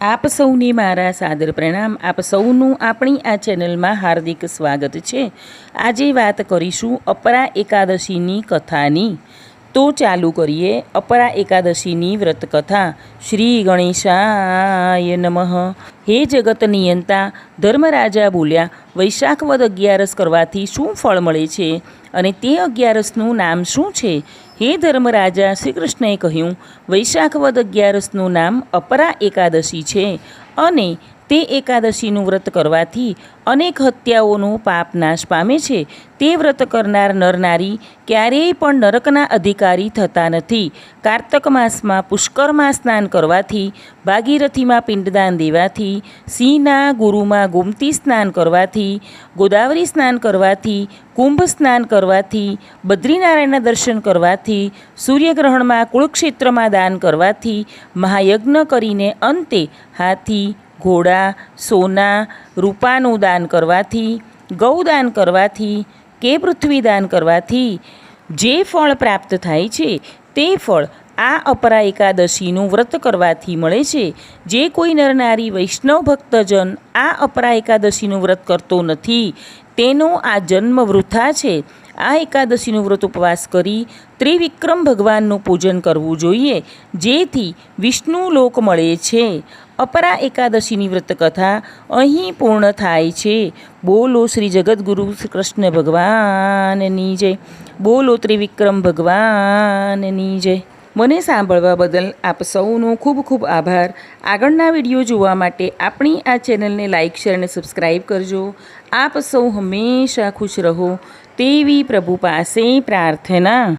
આપ સૌને મારા સાદર પ્રણામ. આપ સૌનું આપણી આ ચેનલમાં હાર્દિક સ્વાગત છે. આજે વાત કરીશું અપરા એકાદશીની કથાની. તો ચાલુ કરીએ. અપરા એકાદશીની વ્રતકથા. શ્રી ગણેશાય નમઃ. હે જગત નિયંતા, ધર્મરાજા બોલ્યા વૈશાખ વદ અગિયારસ કરવાથી શું ફળ મળે છે? અને તે અગિયારસનું નામ શું છે? હે ધર્મરાજા શ્રી કૃષ્ણએ કહ્યું વૈશાખ વદ અગિયારસનું નામ અપરા એકાદશી છે. અને તે એકાદશીનું વ્રત કરવાથી અનેક હત્યાઓનો પાપ નાશ પામે છે. તે વ્રત કરનાર નરનારી ક્યારેય પણ નરકના અધિકારી થતા નથી. કાર્તક માસમાં પુષ્કરમાં સ્નાન કરવાથી, ભાગીરથીમાં પિંડદાન દેવાથી, સિંહના ગુરુમાં ગોમતી સ્નાન કરવાથી, ગોદાવરી સ્નાન કરવાથી, કુંભ સ્નાન કરવાથી, બદ્રીનારાયણના દર્શન કરવાથી, સૂર્યગ્રહણમાં કુળક્ષેત્રમાં દાન કરવાથી, મહાયજ્ઞ કરીને અંતે હાથી ઘોડા, સોના, રૂપાનું દાન કરવાથી ગૌદાન કરવાથી, કે પૃથ્વી દાન કરવાથી જે ફળ પ્રાપ્ત થાય છે, તે ફળ આ અપરા એકાદશીનું વ્રત કરવાથી મળે છે. જે કોઈ નરનારી વૈષ્ણવ ભક્તજન આ અપરા એકાદશીનું વ્રત કરતો નથી, તેનો આ જન્મ વૃથા છે. આ એકાદશીનું વ્રત ઉપવાસ કરી ત્રિવિક્રમ ભગવાનનું પૂજન કરવું જોઈએ, જેથી વિષ્ણુ લોક મળે છે. અપરા એકાદશીની વ્રતકથા અહીં પૂર્ણ થાય છે. બોલો શ્રી જગદગુરુ કૃષ્ણ ભગવાનની જય. બોલો ત્રિવિક્રમ ભગવાનની જય. મને સાંભળવા બદલ આપ સૌનો ખૂબ ખૂબ આભાર. આગળના વીડિયો જોવા માટે આપણી આ ચેનલને લાઇક શેર અને સબસ્ક્રાઈબ કરજો. આપ સૌ હંમેશા ખુશ રહો. તેવી પ્રભુ પાસે પ્રાર્થના.